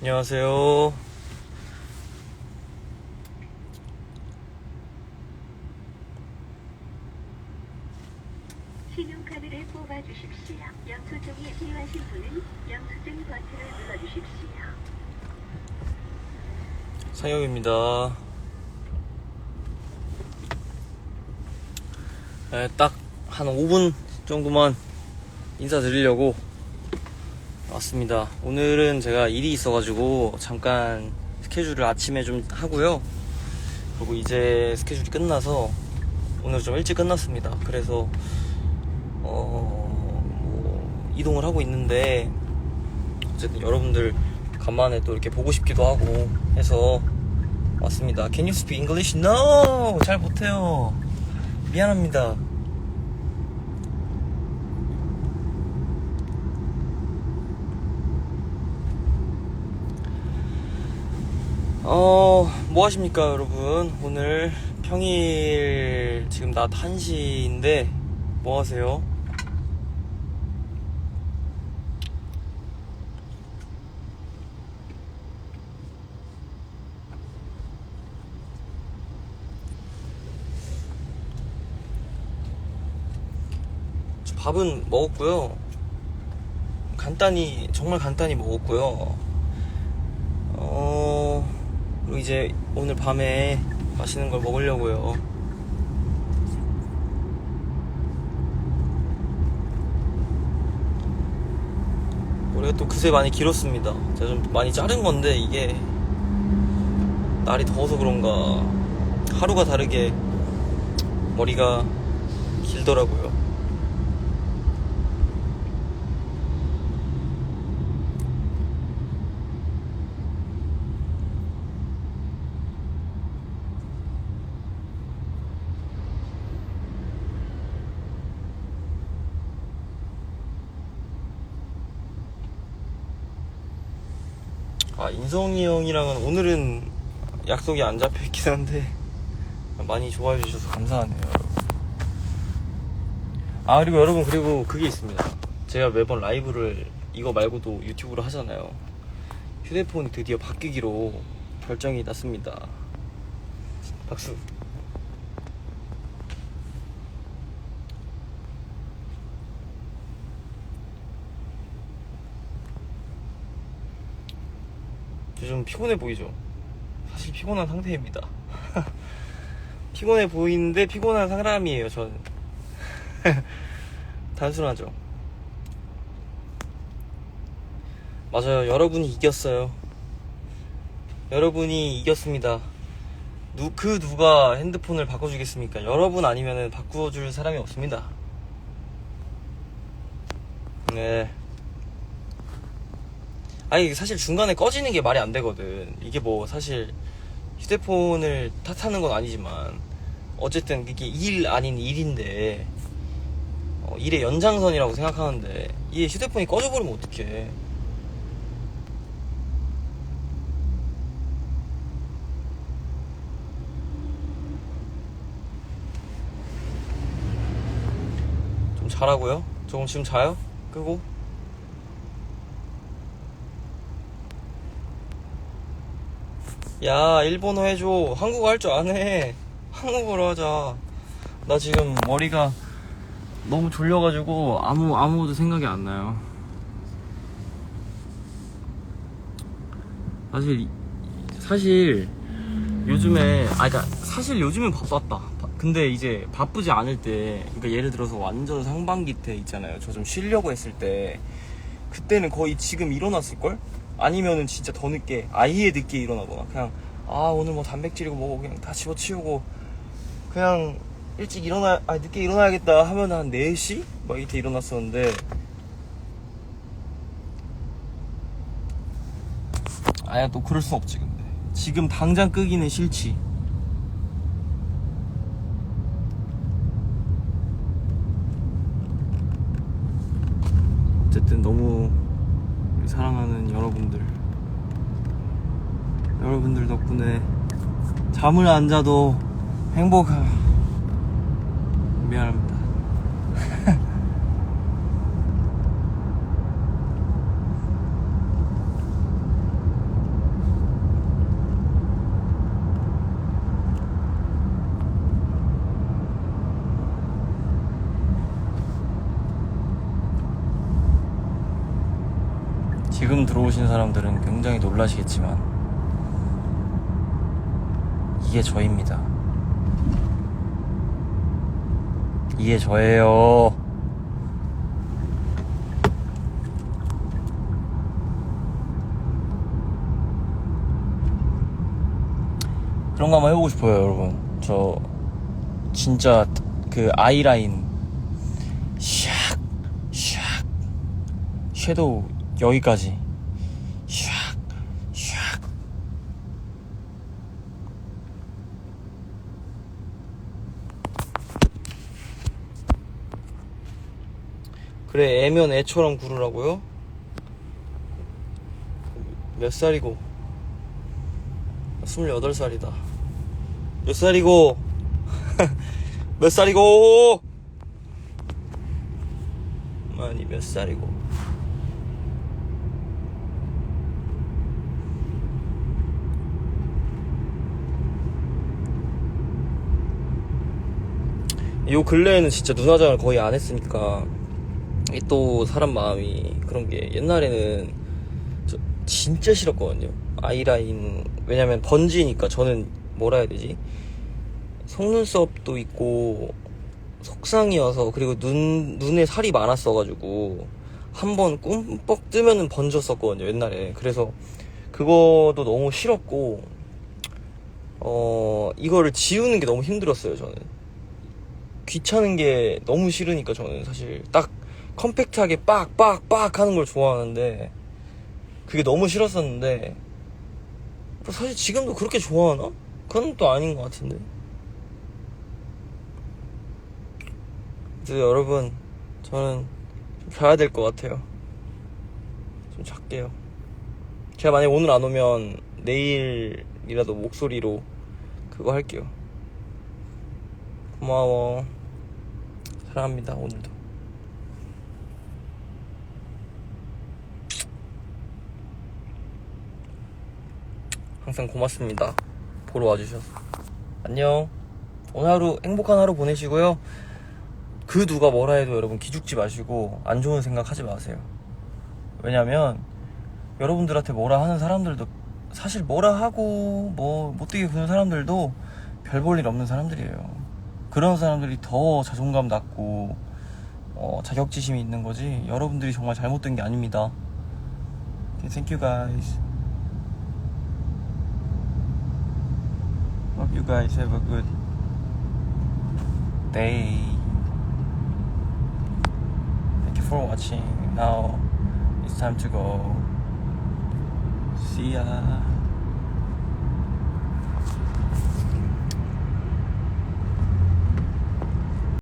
안녕하세요. 신용카드를 뽑아 주십시오. 영수증이 필요하신 분은 영수증 버튼을 눌러 주십시오. 상혁입니다. 네, 딱한 5분 정도만 인사드리려고 왔습니다. 오늘은 제가 일이 있어가지고 잠깐 스케줄을 아침에 좀 하고요. 그리고 이제 스케줄이 끝나서 오늘 좀 일찍 끝났습니다. 그래서 어, 뭐 이동을 하고 있는데 어쨌든 여러분들 간만에 또 이렇게 보고 싶기도 하고 해서 왔습니다. Can you speak English? No! 잘 못해요. 미안합니다. 어, 뭐 하십니까, 여러분? 오늘 평일 지금 낮 1시인데 뭐 하세요? 저 밥은 먹었고요. 간단히 정말 간단히 먹었고요. 어 그리고 이제 오늘 밤에 맛있는 걸 먹으려고요. 머리가 또 그새 많이 길었습니다. 제가 좀 많이 자른 건데 이게 날이 더워서 그런가 하루가 다르게 머리가 길더라고요. 아 인성이 형이랑은 오늘은 약속이 안 잡혀 있긴 한데 많이 좋아해 주셔서 감사하네요 여러분. 아 그리고 여러분 그리고 그게 있습니다. 제가 매번 라이브를 이거 말고도 유튜브로 하잖아요. 휴대폰이 드디어 바뀌기로 결정이 났습니다. 박수 요즘 피곤해 보이죠? 사실 피곤한 상태입니다. 피곤해 보이는데 피곤한 사람이에요, 저는. 단순하죠. 맞아요. 여러분이 이겼어요. 여러분이 이겼습니다. 누, 그 누가 핸드폰을 바꿔주겠습니까? 여러분 아니면은 바꿔줄 사람이 없습니다. 네. 아니 사실 중간에 꺼지는 게 말이 안 되거든. 이게 뭐 사실 휴대폰을 탓하는 건 아니지만 어쨌든 이게 일 아닌 일인데 어, 일의 연장선이라고 생각하는데 이 휴대폰이 꺼져버리면 어떡해. 좀 자라고요? 조금 지금 자요? 끄고? 야, 일본어 해줘. 한국어 할 줄 아네. 한국어로 하자. 나 지금 머리가 너무 졸려가지고 아무, 아무것도 생각이 안 나요. 사실, 이- 사실, 요즘에, 아, 그니까, 사실 요즘엔 바빴다. 바- 근데 이제 바쁘지 않을 때, 그니까 예를 들어서 완전 상반기 때 있잖아요. 저 좀 쉬려고 했을 때, 그때는 거의 지금 일어났을걸? 아니면은 진짜 더 늦게, 아예 늦게 일어나거나, 그냥, 아, 오늘 뭐 단백질이고 뭐고 그냥 다 집어치우고, 그냥 일찍 일어나, 아, 늦게 일어나야겠다 하면 한 4시? 막 이때 일어났었는데, 아야, 또 그럴 순 없지, 근데. 지금 당장 끄기는 싫지. 어쨌든 너무 사랑하는 여러분들. 여러분들 덕분에 잠을 안 자도 행복하 미안 합니다 들어오신 사람들은 굉장히 놀라시겠지만 이게 저입니다. 이게 저예요. 그런 거 한번 해보고 싶어요, 여러분. 저 진짜 그 아이라인 샥, 샥, 섀도우 여기까지 샥, 샥. 그래, 애면 애처럼 구르라고요? 몇 살이고? 28살이다. 몇 살이고? 몇 살이고? 아니, 몇 살이고? 요 근래에는 진짜 눈 화장을 거의 안 했으니까 또 사람 마음이 그런 게 옛날에는 저 진짜 싫었거든요. 아이라인 왜냐면 번지니까 저는 뭐라 해야 되지? 속눈썹도 있고 속상이어서 그리고 눈 눈에 살이 많았어가지고 한 번 꿈뻑 뜨면은 번졌었거든요 옛날에 그래서 그거도 너무 싫었고 어 이거를 지우는 게 너무 힘들었어요 저는 귀찮은 게 너무 싫으니까 저는 사실 딱 컴팩트하게 빡빡빡 하는 걸 좋아하는데 그게 너무 싫었었는데 뭐 사실 지금도 그렇게 좋아하나? 그건 또 아닌 것 같은데. 여러분 저는 좀 자야 될 것 같아요. 좀 잘게요. 제가 만약 오늘 안 오면 내일이라도 목소리로 그거 할게요. 고마워 사랑합니다 오늘도. 항상 고맙습니다. 보러 와주셔서. 안녕. 오늘 하루 행복한 하루 보내시고요. 그 누가 뭐라 해도 여러분 기죽지 마시고 안 좋은 생각 하지 마세요. 왜냐면 여러분들한테 뭐라 하는 사람들도 사실 뭐라 하고 뭐 못되게 구는 사람들도 별 볼 일 없는 사람들이에요 그런 사람들이 더 자존감 낮고 어, 자격지심이 있는 거지 여러분들이 정말 잘못된 게 아닙니다 okay, Thank you guys Hope you guys have a good day Thank you for watching. Now it's time to go. See ya.